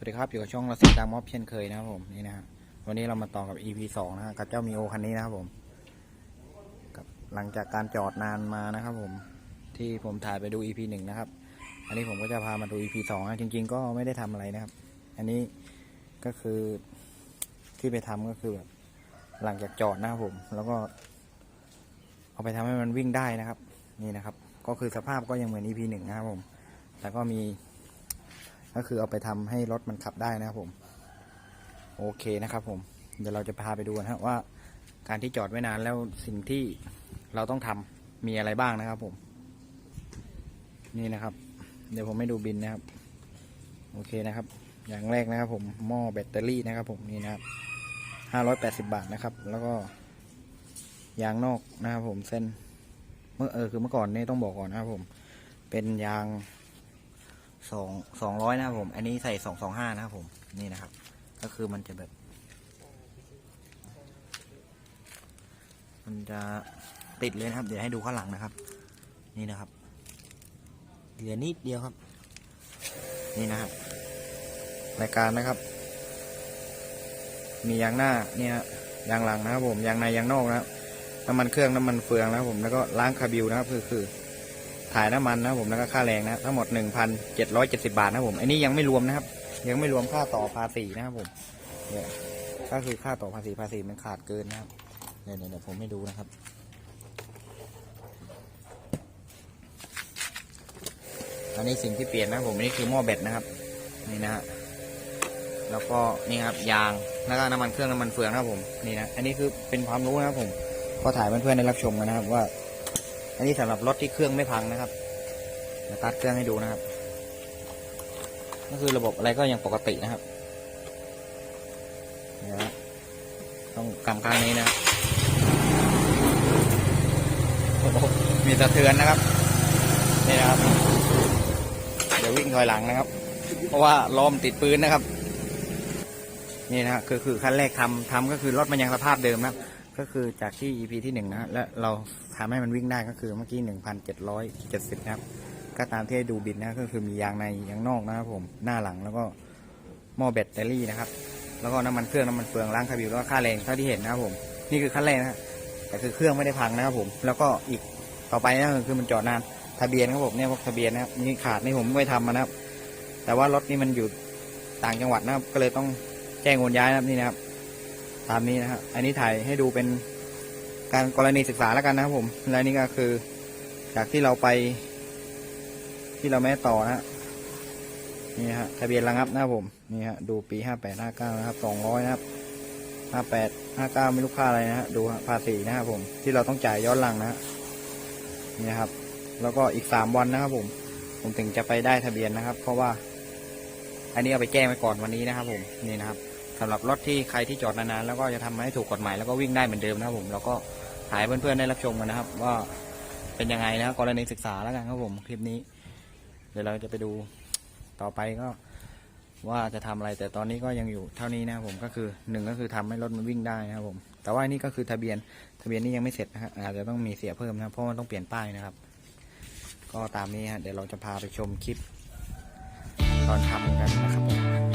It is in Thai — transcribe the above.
สวัสดีครับ อยู่กับช่องเราสีดังมอบเช่นเคยนะครับผมนี่นะฮะวันนี้เรามาต่อกับ EP สองนะฮะกับเจ้ามีโอคันนี้นะครับผมกับหลังจากการจอดนานมานะครับผมที่ผมถ่ายไปดู EP หนึ่งนะครับ อันนี้ผมก็จะพามาดู EP สองนะจริง ๆ ก็ไม่ได้ทำอะไรนะครับ อันนี้ก็คือที่ไปทำก็คือแบบหลังจากจอดนะครับผม แล้วก็ เอาไปทำให้มันวิ่งได้นะครับ นี่นะครับ ก็คือสภาพก็ยังเหมือน EP หนึ่งนะครับผมแล้วก็มี ก็คือเอาไปทำให้รถมันขับได้นะครับผม โอเคนะครับผม เดี๋ยวเราจะพาไปดูนะครับว่า การที่จอดไว้นานแล้วสิ่งที่เราต้องทำมีอะไรบ้างนะครับผม นี่นะครับ เดี๋ยวผมไม่ดูบินนะครับ โอเคนะครับ อย่างแรกนะครับ ผมหม้อแบตเตอรี่นะครับ ผมนี่นะครับห้าร้อยแปดสิบาทนะครับ แล้วก็ยางนอกนะครับผมเส้น เมื่อเออคือเมื่อก่อนนี่ต้องบอกก่อนนะครับผม เป็นยาง สองสองร้อยนะครับผม อันนี้ใส่สองสองห้านะครับผมนี่นะครับ ก็คือมันจะแบบ มันจะติดเลยนะครับ เดี๋ยวให้ดูข้างหลังนะครับ นี่นะครับเหลือนิดเดียวครับ นี่นะครับรายการนะครับ มียางหน้าเนี่ยยางหลังนะครับผมยางในยางนอกนะครับน้ำมันเครื่องน้ำมันเฟืองนะครับผมแล้วก็ล้างคาร์บิวนะครับคือคือ ถ่ายน้ำมันนะผมแล้วก็ค่าแรงนะทั้งหมด 1,770 บาทนะครับผมอันนี้ยังไม่รวมนะครับ ยังไม่รวมค่าต่อภาษีนะครับผมเนี่ยก็คือค่าต่อภาษีภาษีมันขาดเกินนะครับเดี๋ยวเดี๋ยวผมไม่ดูนะครับอันนี้สิ่งที่เปลี่ยนนะผมอันนี้คือหม้อแบตนะครับนี่นะฮะแล้วก็นี่ครับยางแล้วก็น้ำมันเครื่องน้ำมันเฟืองนะครับผมนี่นะอันนี้คือเป็นความรู้นะครับผมก็ถ่ายเพื่อนๆได้รับชมกันนะครับว่า อันนี้สำหรับรถที่เครื่องไม่พังนะครับเดี๋ยวตัดเครื่องให้ดูนะครับ ก็คือระบบอะไรก็ยังปกตินะครับเดี๋ยวต้องกำข้างนี้นะโอ้โหมีสะเทือนนะครับ นี่นะครับ เดี๋ยววิ่งถอยหลังนะครับ เพราะว่าล้อมติดปืนนะครับ นี่นะฮะคือคือขั้นแรกทำทำก็คือรถมันยังสภาพเดิมนะครับ ก็คือจากที่ EP ที่หนึ่งนะฮะและเราทำให้มันวิ่งได้ก็คือเมื่อกี้หนึ่งพันเจ็ดร้อยเจ็ดสิบนะครับ ก็ตามที่ให้ดูบินนะก็คือมียางในยางนอกนะครับผมหน้าหลังแล้วก็หม้อแบตเตอรี่นะครับ แล้วก็น้ำมันเครื่องน้ำมันเฟืองล้างคาบิวแล้วก็ค่าแรงเท่าที่เห็นนะครับผมนี่คือขั้นแรกนะฮะแต่คือเครื่องไม่ได้พังนะครับผม แล้วก็อีกต่อไปนะคือมันจอดนานทะเบียนครับผมเนี่ยพวกทะเบียนนะครับนี่ขาดนี่ผมไม่ทำมานะครับ แต่ว่ารถนี่มันอยู่ต่างจังหวัดนะครับก็เลยต้องแจ้งโอนย้ายนะครับนี่นะครับ ตามนี้นะครับอันนี้ถ่ายให้ดูเป็นการกรณีศึกษาแล้วกันนะครับผม และนี่ก็คือจากที่เราไป ที่เราไม่ต่อนะฮะนี่ฮะทะเบียนระงับนะครับผมนี่ฮะดูปีห้าแปดห้าเก้านะครับสองร้อยนะครับห้าแปดห้าเก้าไม่รู้ค่าอะไรนะฮะดูฮะภาษีนะครับผมที่เราต้องจ่ายย้อนหลังนะฮะนี่ครับ แล้วก็อีกสามวันนะครับผมผมถึงจะไปได้ทะเบียนนะครับ เพราะว่า อันนี้เอาไปแจ้ไว้ก่อนวันนี้นะครับผมนี่นะครับ สำหรับรถที่ใครที่จอดนานๆแล้วก็จะทำให้ถูกกฎหมายแล้วก็วิ่งได้เหมือนเดิมนะครับผมแล้วก็ถ่ายเพื่อนๆได้รับชมกันนะครับ ว่าเป็นยังไงนะครับกรณีศึกษาแล้วกันครับผมคลิปนี้ เดี๋ยวเราจะไปดูต่อไปก็ว่าจะทำอะไร แต่ตอนนี้ก็ยังอยู่เท่านี้นะครับผมก็คือหนึ่งก็คือทำให้รถมันวิ่งได้นะครับผม แต่ว่านนี้ก็คือทะเบียนทะเบียนนี้ยังไม่เสร็จนะครับอาจจะต้องมีเสียเพิ่มนะเพราะมันต้องเปลี่ยนป้ายนะครับ ก็ตามนี้ฮะเดี๋ยวเราจะพาไปชมคลิป ตอนทำกันนะครับผม